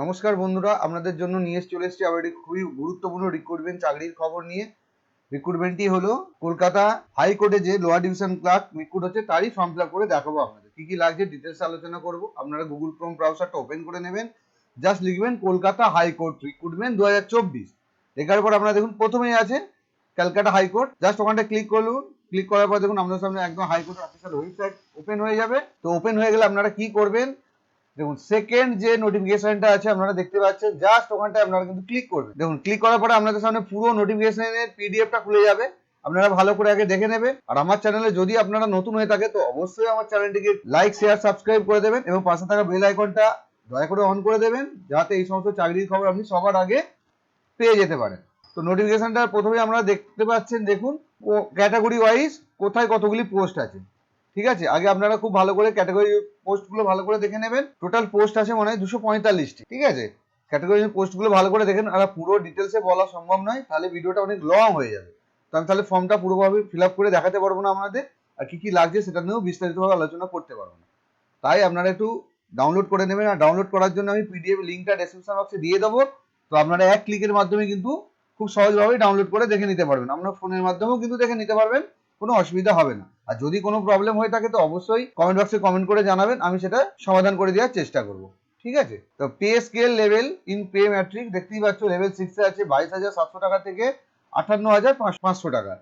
নমস্কার বন্ধুরা, আপনাদের জন্য নিয়ে চলে এসেছি আবার একটি খুবই গুরুত্বপূর্ণ রিক্রুটমেন্ট চাকরির খবর নিয়ে। রিক্রুটমেন্টটি হলো কলকাতা হাইকোর্টে যে লোয়ার ডিভিশন ক্লার্ক রিক্রুট হচ্ছে, তারই ফর্ম ফিল করে দেখাবো আপনাদের। কি কি লাগছে ডিটেলস আলোচনা করব, আপনারা গুগল ক্রোম ব্রাউজারটা ওপেন করে নেবেন। জাস্ট লিখবেন কলকাতা হাইকোর্ট রিক্রুটমেন্ট দু হাজার চব্বিশ। লেখার পর আপনারা দেখুন, প্রথমেই আছে ক্যালকাটা হাইকোর্ট জাস্ট ওখানটা ক্লিক করুন ক্লিক করার পর দেখুন আপনার সামনে একদম হাইকোর্টের অফিসিয়াল ওয়েবসাইট ওপেন হয়ে যাবে। তো ওপেন হয়ে গেলে আপনারা কি করবেন? দেখুন সেকেন্ড যে নোটিফিকেশনটা আছে, আপনারা দেখতে পাচ্ছেন জাস্ট ওখানটায় আপনারা কিন্তু ক্লিক করবেন। দেখুন ক্লিক করার পরে আপনাদের সামনে পুরো নোটিফিকেশনের পিডিএফটা খুলে যাবে। আপনারা ভালো করে আগে দেখে নেবেন আর আমার চ্যানেলে যদি আপনারা নতুন হয়ে থাকে, তো অবশ্যই আমার চ্যানেলটিকে লাইক শেয়ার সাবস্ক্রাইব করে দেবেন এবং পাশে থাকা বেল আইকনটা দয়া করে অন করে দেবেন, যাতে এই সমস্ত চাকরির খবর আপনি সবার আগে পেয়ে যেতে পারেন। তো নোটিফিকেশনটা প্রথমে আমরা দেখতে পাচ্ছেন, দেখুন ক্যাটাগরি ওয়াইজ কোথায় কতগুলি পোস্ট আছে। ঠিক আছে? আগে আপনারা খুব ভালো করে ক্যাটাগরি পোস্টগুলো ভালো করে দেখে নেবেন। টোটাল পোস্ট আছে মনে হয় দুশো পঁয়তাল্লিশটি, ঠিক আছে? ক্যাটাগরি পোস্টগুলো ভালো করে দেখেন আর পুরো ডিটেলসে বলা সম্ভব নয়, তাহলে ভিডিওটা অনেক লং হয়ে যাবে। তো আমি তাহলে ফর্মটা পুরোভাবে ফিল আপ করে দেখাতে পারব না আপনাদের, আর কি কি লাগছে সেটা নিয়েও বিস্তারিতভাবে আলোচনা করতে পারব না। তাই আপনারা একটু ডাউনলোড করে নেবেন, আর ডাউনলোড করার জন্য আমি পিডিএফ লিঙ্কটা ডেসক্রিপশন বক্সে দিয়ে দেবো। তো আপনারা এক ক্লিকের মাধ্যমে কিন্তু খুব সহজভাবে ডাউনলোড করে দেখে নিতে পারবেন। আপনার ফোনের মাধ্যমেও কিন্তু দেখে নিতে পারবেন। কোনো অসুবিধা হবে না। আর যদি কোনো প্রবলেম হয়ে থাকে, তো অবশ্যই কমেন্ট বক্সে কমেন্ট করে জানাবেন। আমি সেটা সমাধান করে দেওয়ার চেষ্টা করব। ঠিক আছে? তো pay scale level in pay matrix দেখতেই পাচ্ছ লেভেল সিক্সে আছে বাইশ হাজার সাতশো টাকা থেকে আটান্ন হাজার পাঁচশো টাকা।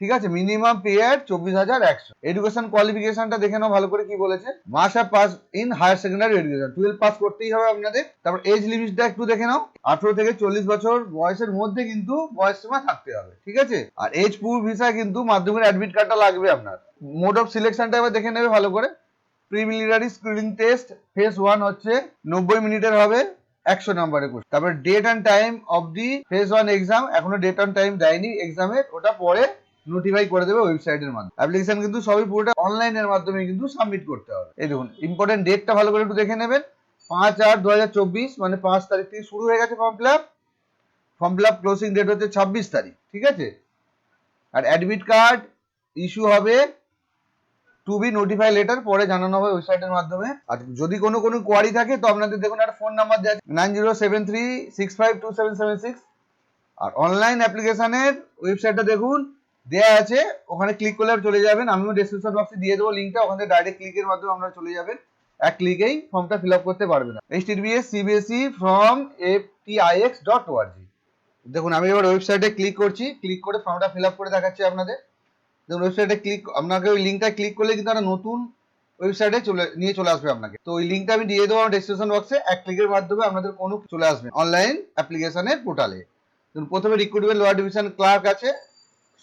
ঠিক আছে? মিনিমাম পে অ্যাট চব্বিশ হাজার একশো। এডুকেশন কোয়ালিফিকেশনটা দেখে নাও ভালো করে কি বলেছে। Must pass in higher secondary education twelve pass করতেই হবে আপনাদের। তারপর এজ লিমিটটা একটু দেখে নাও। আঠারো থেকে চল্লিশ বছর বয়সের মধ্যে কিন্তু বয়স সীমা থাকতে হবে। ঠিক আছে? আর এজ পুর ভিসা কিন্তু মাধ্যমিক অ্যাডমিট কার্ডটা লাগবে আপনার। মোড অফ সিলেকশনটা এবার দেখে নেবে ভালো করে। Preliminary screening test phase one হচ্ছে নব্বই মিনিটের হবে একশো নাম্বারের কোর্স তারপর date and time of the phase one exam এখনও ডেট অ্যান্ড টাইম দেয়নি এক্সামের ওটা পরে নোটিফাই করে দেবে ওয়েবসাইটের মাধ্যমে। অ্যাপ্লিকেশন কিন্তু সবই পুরোটা অনলাইনের মাধ্যমে কিন্তু সাবমিট করতে হবে। এই দেখুন ইম্পর্টেন্ট ডেটটা ভালো করে একটু দেখে নেবেন। পাঁচ আট দু মানে পাঁচ তারিখ থেকে শুরু হয়ে গেছে form fill up form fill up closing date হচ্ছে ছাব্বিশ তারিখ, ঠিক আছে? আর অ্যাডমিট কার্ড ইস্যু হবে টু বি নোটিফাই লেটার পরে জানানো হবে ওয়েবসাইটের মাধ্যমে। আর যদি কোনো কোনো কোয়ারি থাকে, তো আপনাদের দেখুন একটা ফোন নাম্বার দেওয়া nine zero seven three six five two seven seven six আর অনলাইন অ্যাপ্লিকেশনের ওয়েবসাইটটা দেখুন। দেয়া আছে, ওখানে ক্লিক করলে চলে যাবেন। আমিও ডেসক্রিপশন বক্সে দিয়ে দেবো লিঙ্কটা ওখানে ডাইরেক্ট ক্লিকের মাধ্যমে আপনারা চলে যাবেন। এক ক্লিকেই ফর্মটা ফিল আপ করতে পারবেন। H TDBS CBSE form F T I X dot ORG দেখুন, আমি এবার ওয়েবসাইটে ক্লিক করছি ক্লিক করে ফর্মটা ফিল আপ করে দেখাচ্ছি আপনাদের। দেখুন ওয়েবসাইটে ক্লিক আপনাকে ওই লিঙ্কটা ক্লিক করলে কিন্তু একটা নতুন ওয়েবসাইটে চলে, নিয়ে চলে আসবে আপনাকে। তো ওই লিঙ্কটা আমি দিয়ে দেবো আমার ডেসক্রিপশন বক্সে এক ক্লিকের মাধ্যমে আপনাদের কোনো চলে আসবে অনলাইন অ্যাপ্লিকেশনের পোর্টালে প্রথমে রিক্রুটমেন্ট লোয়ার ডিভিশন ক্লার্ক আছে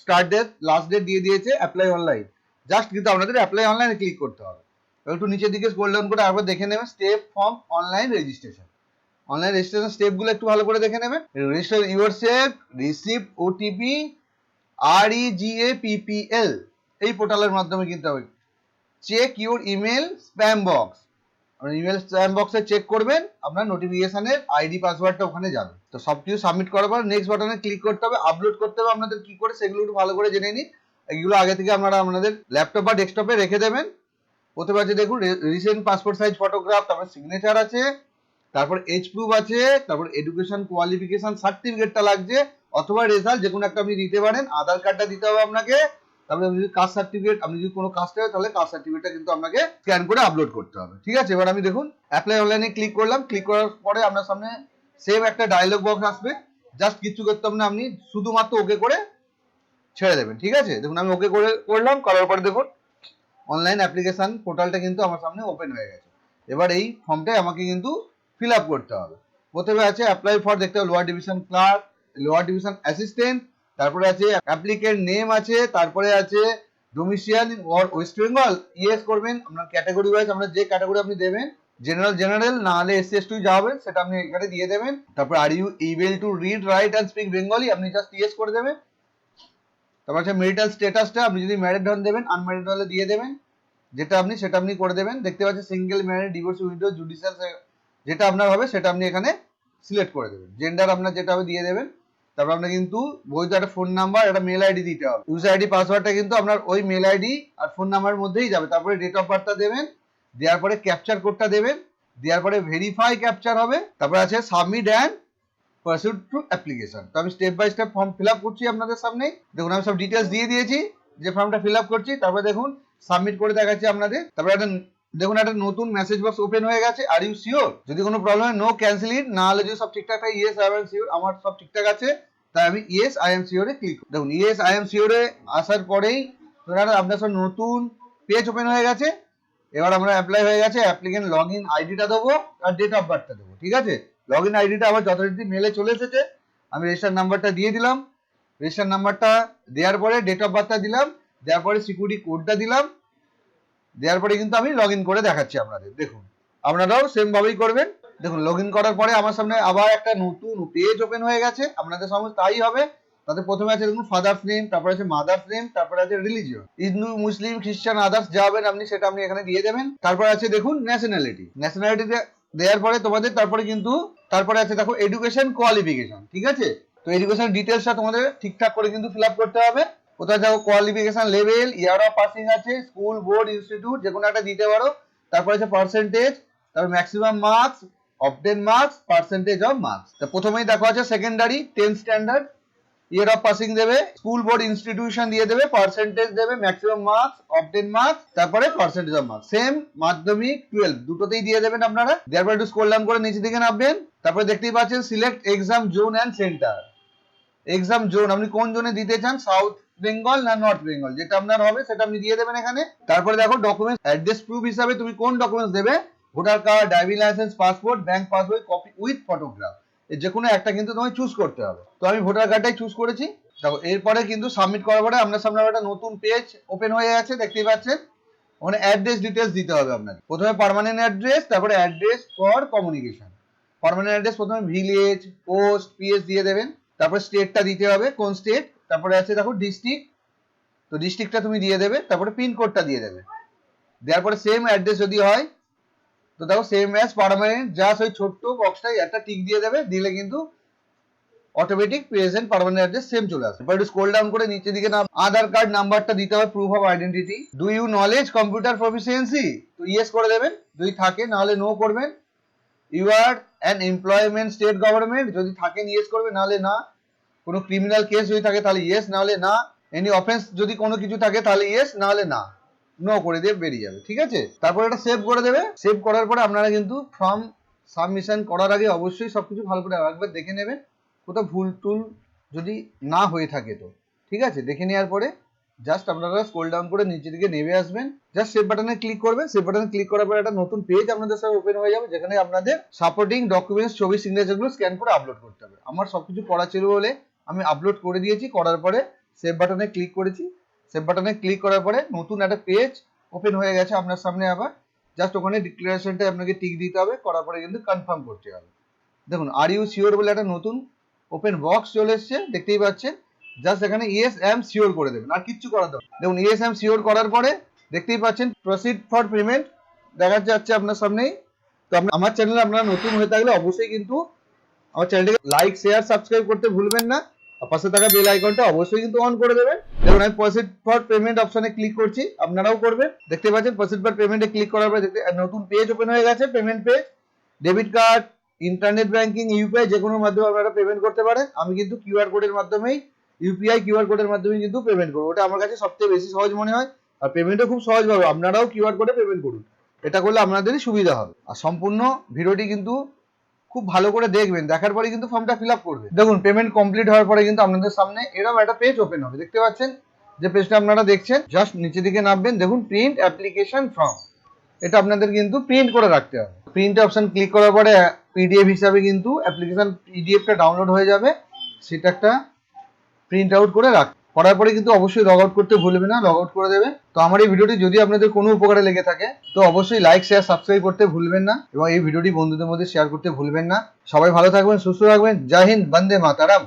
স্টার্ট ডেট লাস্ট ডেট দিয়ে দিয়েছে অ্যাপ্লাই অনলাইন জাস্ট কিন্তু আপনাদের অ্যাপ্লাই অনলাইনে ক্লিক করতে হবে। একটু নিচের দিকে স্ক্রল ডাউন করে আবার দেখে নেবেন step form online registration online registration স্টেপগুলো একটু ভালো করে দেখে নেবেন। Register yourself receive OTP আর ই জি এ পিপিএল এই পোর্টালের মাধ্যমে কিন্তু হবে check your email spam box email spam বক্সে চেক করবেন, আপনার নোটিফিকেশনের আইডি পাসওয়ার্ডটা ওখানে যাবে। তো সব কিছু সাবমিট করার পর নেক্সট বাটনে ক্লিক করতে হবে আপলোড করতে হবে আপনাদের কি করে, সেগুলো একটু ভালো করে জেনে নিন। এগুলো আগে থেকে আপনারা আপনাদের ল্যাপটপ বা ডেস্কটপে রেখে দেবেন। প্রথমে আছে দেখুন রিসেন্ট পাসপোর্ট সাইজ ফটোগ্রাফ তারপর সিগনেচার আছে, তারপর এজ প্রুফ আছে, তারপর এডুকেশন কোয়ালিফিকেশন সার্টিফিকেটটা লাগছে, অথবা রেজাল্ট যে কোনো একটা আপনি দিতে পারেন, আধার কার্ডটা দিতে হবে আপনাকে তারপরে যদি কাস্ট সার্টিফিকেট আপনি যদি কোনো কাস্টে হয় তাহলে কাস্ট সার্টিফিকেটটা কিন্তু আপনাকে স্ক্যান করে আপলোড করতে হবে। ঠিক আছে? এবার আমি দেখুন অ্যাপ্লাই অনলাইনে ক্লিক করলাম। ক্লিক করার পরে আপনার সামনে সেম একটা ডায়লগ বক্স আসবে। জাস্ট কিছু করতে হবে না আপনি শুধুমাত্র ওকে করে ছেড়ে দেবেন। ঠিক আছে? দেখুন, আমি ওকে করে করলাম, করার পরে দেখুন অনলাইন অ্যাপ্লিকেশন পোর্টালটা কিন্তু আমার সামনে ওপেন হয়ে গেছে। এবার এই ফর্মটাই আমাকে কিন্তু ফিল আপ করতে হবে। প্রথমে আছে অ্যাপ্লাই ফর দেখতে হবে lower division clerk lower division assistant তারপরে আছে অ্যাপ্লিকেন্ট নেম আছে, তারপরে আছে domicile or West Bengal yes করবেন, আপনার ক্যাটাগরি ওয়াইজ আপনার যে ক্যাটাগরি আপনি দেবেন জেনারেল জেনারেল না হলে এসসি এসটি যা হবে, সেটা আপনি এখানে দিয়ে দেবেন। তারপর are you able to read write and speak Bengali আপনি জাস্ট ইয়েস করে দেবেন। তারপর আছে মেরিটাল স্ট্যাটাসটা আপনি যদি ম্যারিড হন দেবেন আনম্যারিড হলে দিয়ে দেবেন। যেটা আপনি, সেটা আপনি করে দেবেন। দেখতে পাচ্ছেন single married divorce widow judicial যেটা আপনার হবে, সেটা আপনি এখানে সিলেক্ট করে দেবেন। জেন্ডার আপনার যেটা হবে, দিয়ে দেবেন। তারপর আপনার কিন্তু বৈধ একটা ফোন নাম্বার একটা মেল আইডি দিতে হবে। ইউজার আইডি পাসওয়ার্ডটা কিন্তু আপনার ওই মেল আইডি আর ফোন নাম্বারের মধ্যেই যাবে। তারপরে ডেট অফ বার্থটা দেবেন, দেওয়ার পরে ক্যাপচার কোডটা দেবেন, দেওয়ার পরে ভেরিফাই ক্যাপচার হবে, তারপরে আছে submit and proceed to application তো আমি step by step form fill up করছি আপনাদের সামনে দেখুন, আমি সব ডিটেলস দিয়ে দিয়েছি, যে ফর্মটা ফিল আপ করছি, তারপরে দেখুন সাবমিট করে দেখাচ্ছি আপনাদের। তারপরে একটা, দেখুন, একটা নতুন মেসেজ বক্স ওপেন হয়ে গেছে। আর ইউ শিওর যদি কোনো প্রবলেম হয় নো ক্যান্সেল ইট না হলে যদি সব ঠিকঠাক থাকে ইয়েস আই এম শিওর আমার সব ঠিকঠাক আছে। তাই আমি ইয়েস আই এম শিওরে ক্লিক দেখুন ইয়েস আই এম শিওরে আসার পরেই আপনার সব নতুন পেজ ওপেন হয়ে গেছে, এবার আমরা অ্যাপ্লাই হয়ে গেছে অ্যাপ্লিকেন্ট লগ ইন আইডিটা দেবো আর ডেট অফ বার্থটা দেবো, ঠিক আছে? লগ ইন আইডিটা আবার যথারীতি মেলে চলে এসেছে, আমি রেজিস্টার নাম্বারটা দিয়ে দিলাম। রেজিস্টার নাম্বারটা দেওয়ার পরে ডেট অফ বার্থটা দিলাম, দেওয়ার পরে সিকিউরিটি কোডটা দিলাম, দেওয়ার পরে কিন্তু আমি লগ করে দেখাচ্ছি আপনাদের। দেখুন, আপনারাও সেম ভাবেই করবেন। দেখুন লগ করার পরে আমার সামনে আবার একটা নতুন পেজ ওপেন হয়ে গেছে। আপনাদের সামনে তাই হবে। তাতে প্রথমে আছে দেখুন ফাদার্স নেম তারপরে আছে মাদার্স নেম তারপরে আছে রিলিজিয়ন হিন্দু, মুসলিম, খ্রিস্টান আদার্স যা হবেন আপনি সেটা আপনি এখানে দিয়ে দেবেন। তারপরে আছে দেখুন ন্যাশনালিটি ন্যাশনালিটি দেওয়ার পরে তোমাদের, তারপরে কিন্তু, তারপরে আছে দেখো এডুকেশন কোয়ালিফিকেশন ঠিক আছে? তো এডুকেশন ডিটেলসটা তোমাদের ঠিকঠাক করে কিন্তু ফিল আপ করতে হবে। কোথায় দেখো qualification level year of passing আছে স্কুল বোর্ড ইনস্টিটিউট যে কোনো একটা দিতে পারো। তারপরে আছে পার্সেন্টেজ তারপর maximum marks obtain marks percentage of marks তো প্রথমেই দেখো আছে secondary tenth standard year of passing দেবে স্কুল বোর্ড ইনস্টিটিউশন দিয়ে দেবে পার্সেন্টেজ দেবে ম্যাক্সিমাম মার্কস অবটেন মার্কস তারপরে পার্সেন্টেজ অফ মার্কস সেম মাধ্যমিক টুয়েলভ দুটোতেই দিয়ে দেবেন আপনারা। দেওয়ার একটু ডাউন করে নিচে দিকে নামবেন। তারপরে দেখতেই পাচ্ছেন select exam zone and center exam zone আপনি কোন জোনে দিতে চান? সাউথ বেঙ্গল না নর্থ বেঙ্গল যেটা আপনার হবে, সেটা আপনি দিয়ে দেবেন এখানে। তারপরে দেখো ডকুমেন্ট অ্যাড্রেস প্রুফ হিসাবে তুমি কোন ডকুমেন্টস দেবে? Voter card driving licence passport bank passbook copy with photograph যে কোনো একটা কিন্তু তোমায় চুজ করতে হবে। তো আমি ভোটার কার্ডটাই চুজ করেছি। দেখো, এরপরে কিন্তু সাবমিট করার পরে আপনার সামনে একটা নতুন পেজ ওপেন হয়ে গেছে, দেখতেই পাচ্ছেন। ওখানে অ্যাড্রেস ডিটেলস দিতে হবে আপনাকে। প্রথমে পার্মানেন্ট অ্যাড্রেস তারপরে address for communication permanent address প্রথমে ভিলেজ পোস্ট পিএস দিয়ে দেবেন। তারপর স্টেটটা দিতে হবে, কোন স্টেট তারপরে আছে দেখো ডিস্ট্রিক্ট তো ডিস্ট্রিক্টটা তুমি দিয়ে দেবে, তারপরে পিনকোডটা দিয়ে দেবে। দেওয়ার পরে সেম অ্যাড্রেস যদি হয় তো দেখো সেম অ্যাজ পার্মানেন্ট জাস্ট ওই ছোট্ট বক্সটাই একটা টিক দিয়ে দেবে, দিলে কিন্তু automatic present permanent address same চলে আসবে। এবার একটু স্ক্রল ডাউন করে নিচের দিকে নাম, আধার কার্ড নাম্বারটা দিতে হবে proof of identity do you knowledge computer proficiency তো ইয়েস করে দেবেন, যদি থাকে নাহলে নো করবেন। You are an employment state government যদি থাকেন ইয়েস করবে নাহলে না। কোনো ক্রিমিনাল কেস যদি থাকে তাহলে ইয়েস নাহলে না। এনি অফেন্স যদি কোনো কিছু থাকে তাহলে ইয়েস নাহলে না। নো করে দিয়ে বেরিয়ে যাবে, ঠিক আছে? তারপর এটা সেভ করে দেবে। সেভ করার পরে আপনারা কিন্তু ফর্ম সাবমিশন করার আগে অবশ্যই সব কিছু ভালো করে একবার দেখে নেবেন। কোথাও ভুল টুল যদি না হয়ে থাকে তো, ঠিক আছে? দেখে নেওয়ার পরে জাস্ট আপনারা স্ক্রল ডাউন করে নিচের দিকে নেমে আসবেন। জাস্ট সেভ বাটনে ক্লিক করবেন। সেভ বাটনে ক্লিক করার পরে একটা নতুন পেজ আপনাদের সাথে ওপেন হয়ে যাবে, যেখানে আপনাদের সাপোর্টিং ডকুমেন্টস ছবি সিগনেচারগুলো স্ক্যান করে আপলোড করতে হবে। আমার সবকিছু করা ছিল বলে আমি আপলোড করে দিয়েছি, করার পরে সেভ বাটনে ক্লিক করেছি। সেভ বাটনে ক্লিক করার পরে নতুন একটা পেজ ওপেন হয়ে গেছে আপনার সামনে আবার। জাস্ট ওখানে ডিক্লারেশনটা আপনাকে টিক দিতে হবে, করার পরে কিন্তু কনফার্ম করতে হবে। দেখুন আর ইউ শিওর বলে একটা নতুন ওপেন বক্স চলে এসছে, দেখতেই পাচ্ছেন। জাস্ট এখানে ইয়েস এম শিওর করে দেবেন, আর কিচ্ছু করার দরকার। দেখুন ইয়েস এম শিওর করার পরে দেখতেই পাচ্ছেন প্রসিড ফর পেমেন্ট দেখা যাচ্ছে আপনার সামনেই। তো আমার চ্যানেলে আপনারা নতুন হয়ে থাকলে অবশ্যই কিন্তু আমার চ্যানেলটিকে লাইক শেয়ার সাবস্ক্রাইব করতে ভুলবেন না। পাশে থাকা বেল আইকনটা অবশ্যই কিন্তু অন করে দেবেন দেখুন, আমি প্রসিড ফর পেমেন্ট অপশনে ক্লিক করছি, আপনারাও করবেন। দেখতে পাচ্ছেন প্রসিড ফর পেমেন্টে ক্লিক করার পরে দেখতে নতুন পেজ ওপেন হয়ে গেছে payment page debit card internet banking UPI যে কোনো মাধ্যমে আপনারা পেমেন্ট করতে পারেন। আমি কিন্তু কিউআর কোডের মাধ্যমেই ইউপিআই কিউআর কোডের মাধ্যমে কিন্তু পেমেন্ট করব। ওটা আমার কাছে সবথেকে বেশি সহজ মনে হয়। আর পেমেন্টও খুব সহজ হবে আপনারাও কিউআর কোডে পেমেন্ট করুন। এটা করলে আপনাদেরই সুবিধা হবে। আর সম্পূর্ণ ভিডিওটি কিন্তু খুব ভালো করে দেখবেন, দেখার পরে কিন্তু ফর্মটা ফিল আপ করবে। দেখুন পেমেন্ট কমপ্লিট হওয়ার পরে কিন্তু আপনাদের সামনে এরকম একটা পেজ ওপেন হবে। দেখতে পাচ্ছেন? যে পেজটা আপনারা দেখছেন জাস্ট নিচে দিকে নামবেন, দেখুন প্রিন্ট অ্যাপ্লিকেশন ফর্ম এটা আপনাদের কিন্তু প্রিন্ট করে রাখতে হবে। প্রিন্ট অপশন ক্লিক করার পরে পিডিএফ হিসাবে কিন্তু অ্যাপ্লিকেশন পিডিএফটা ডাউনলোড হয়ে যাবে। সেটা একটা প্রিন্ট আউট করে রাখ করার পরে কিন্তু অবশ্যই লগ আউট করতে ভুলবে না লগ আউট করে দেবে। তো আমার এই ভিডিওটি যদি আপনাদের কোনো উপকারে লেগে থাকে, তো অবশ্যই লাইক শেয়ার সাবস্ক্রাইব করতে ভুলবেন না এবং এই ভিডিওটি বন্ধুদের মধ্যে শেয়ার করতে ভুলবেন না। সবাই ভালো থাকবেন, সুস্থ থাকবেন। জয় হিন্দ, বন্দে মাতারাম।